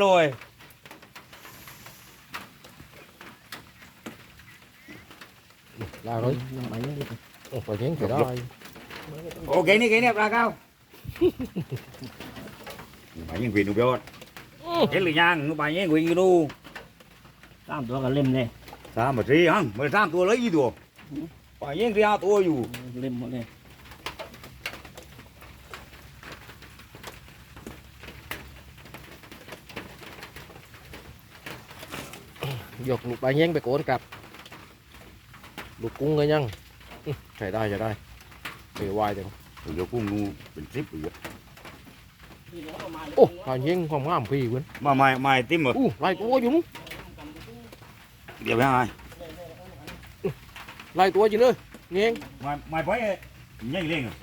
rồi ลาเลยโอ้ไปเลี้ยงไปได้ ok đi cái này ra cao phải những quyền béo cái lười nhang nó bài những quyền đâu ตามตัวกันเล่มเลย sao mà gì hăng mà sao tôi lấy gì được phải những ra tôi dù เล่มหมดเลย ยกลูกไปเลี้ยงไปโกนกลับ ลูกกุ้งเลยยังอื้อใช้ได้ใช้ได้เดี๋ยววายจัง rồi giờ cũng ngu bình tiếp rồi โอ้ผ่านเลี้ยงความงามพี่เว้ย mà mày mày tim mà อู้ไล่ตัวอยู่นู้น điều hai ไล่ตัวอยู่เลยเงี้ยง mày mày phải nhanh lên rồi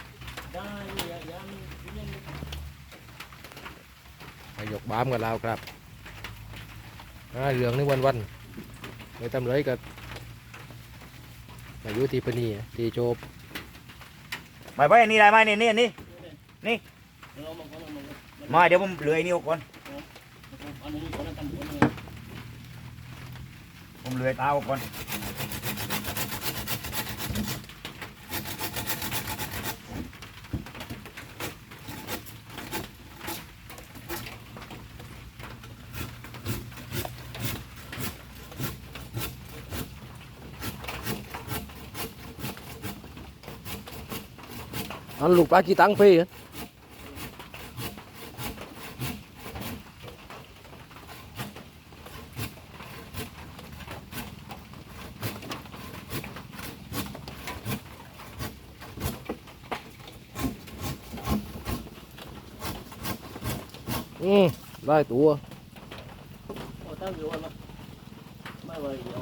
ไปยกบามกับเราครับอ่าเรื่องนี้วันวันๆ ไปทำไรกับอายุทีปนีทีโจบมาไปนี่ได้ไหมนี่นี่นี่นี่มาเดี๋ยวผมเหลือไอ้นี่ก่อนผมเหลือตาก่อน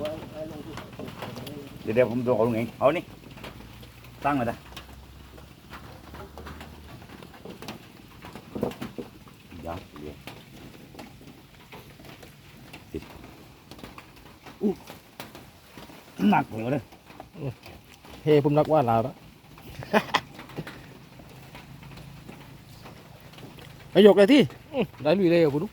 ว้ไว้ลงที่เดี๋ยวเดี๋ยวผมตัวเขาลงเองเอานี่ตั้งเลยนะเดี๋ยวเดี๋ยวติดอู้หนักเลยเลยเฮ้ผมนักว่าลาวแล้วไปยกเลยที่อื้อได้ลุยเร็วปุ๊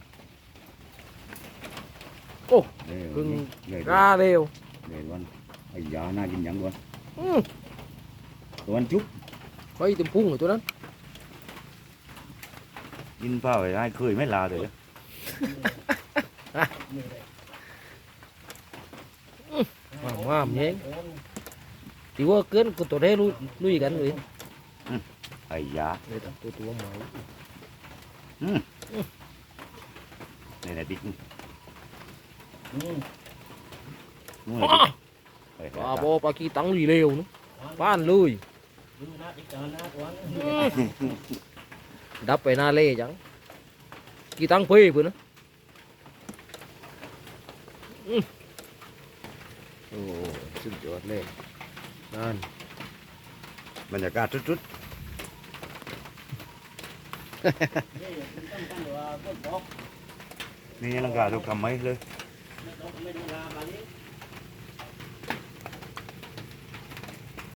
Cưng เนี่ยกล้าเร็วเนี่ยวันไอ้ยาน่ากินยังวันอื้อตัววันจุ๊บไปเต็มพุงเลยตัวนั้น กินเปล่าไอ้ไอ้เคยไม่ลาเลยงามงามเงี้ยตีว่าเกินกูตัวได้ลุยลุยกันเลยไอ้ยาเลยตัวตัวหมาเนี่ยเนี่ยติ๊กอืมนู่นเลยติ๊กเฮ้ยปลาโบปลากีตังลุยเร็วนะป้านเลย ดูนะอีกจานนะก่อนดับไปหน้าเล่จังกีตังเพ่เพื่อนนะอื้อโอ้สุดยอดเลยนั่นบรรยากาศชุดนี่ตั้งตั้งว่าต้นบอกๆนี่ลังกาทุกคำไหมเลย